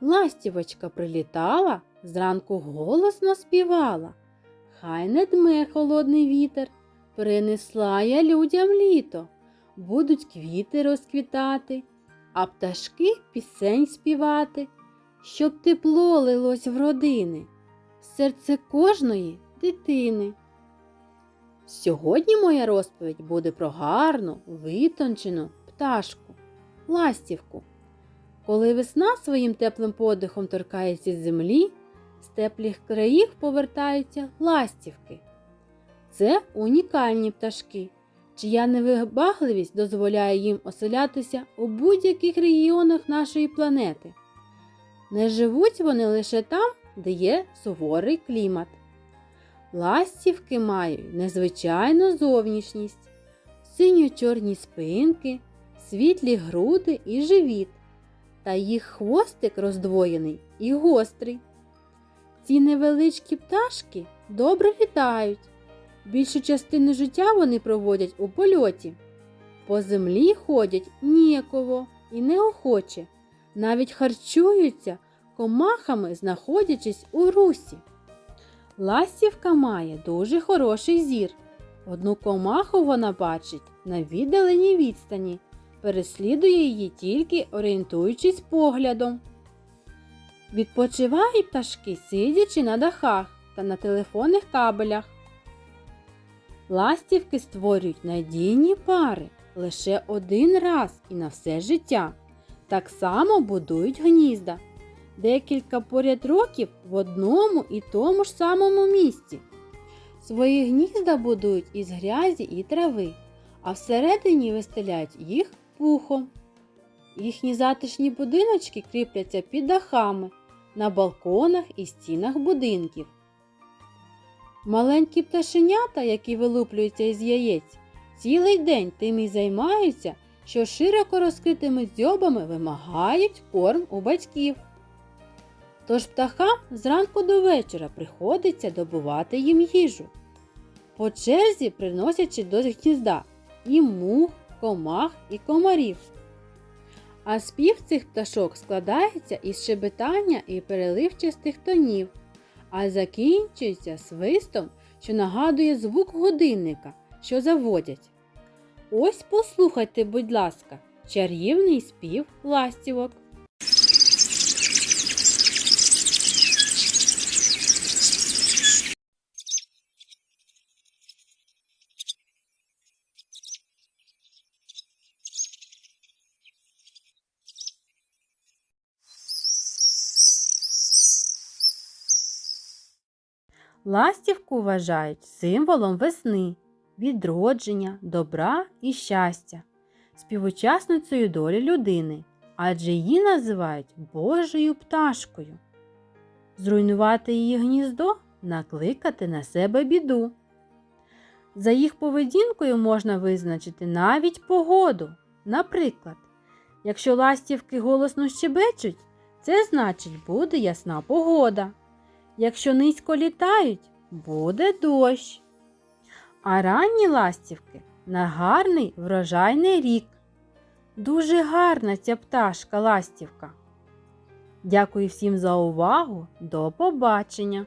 Ластівочка прилітала, зранку голосно співала. Хай не дме холодний вітер, принесла я людям літо, будуть квіти розквітати, а пташки пісень співати, щоб тепло лилось в родини, в серце кожної дитини. Сьогодні моя розповідь буде про гарну, витончену пташку, ластівку. Коли весна своїм теплим подихом торкається землі, з теплих країв повертаються ластівки. Це унікальні пташки, чия невибагливість дозволяє їм оселятися у будь-яких регіонах нашої планети. Не живуть вони лише там, де є суворий клімат. Ластівки мають незвичайну зовнішність, синьо-чорні спинки, світлі груди і живіт, та їх хвостик роздвоєний і гострий. Ці невеличкі пташки добре літають. Більшу частину життя вони проводять у польоті. По землі ходять ніяково і неохоче, навіть харчуються комахами, знаходячись у русі. Ластівка має дуже хороший зір. Одну комаху вона бачить на віддаленій відстані, переслідує її тільки орієнтуючись поглядом. Відпочивають пташки, сидячи на дахах та на телефонних кабелях. Ластівки створюють надійні пари лише один раз і на все життя. Так само будують гнізда декілька поряд років в одному і тому ж самому місці. Свої гнізда будують із грязі і трави, а всередині вистеляють їх пухом. Їхні затишні будиночки кріпляться під дахами, на балконах і стінах будинків. Маленькі пташенята, які вилуплюються із яєць, цілий день тим і займаються, що широко розкритими дзьобами вимагають корм у батьків. Тож птахам зранку до вечора приходиться добувати їм їжу. По черзі приносячи до гнізда і мух, комах і комарів. А спів цих пташок складається із шебетання і переливчастих тонів, а закінчується свистом, що нагадує звук годинника, що заводять. Ось послухайте, будь ласка, чарівний спів ластівок. Ластівку вважають символом весни, відродження, добра і щастя, співучасницею долі людини, адже її називають Божою пташкою. Зруйнувати її гніздо накликати на себе біду. За їх поведінкою можна визначити навіть погоду. Наприклад, якщо ластівки голосно щебечуть, це значить буде ясна погода. Якщо низько літають, буде дощ. А ранні ластівки на гарний врожайний рік. Дуже гарна ця пташка ластівка. Дякую всім за увагу. До побачення!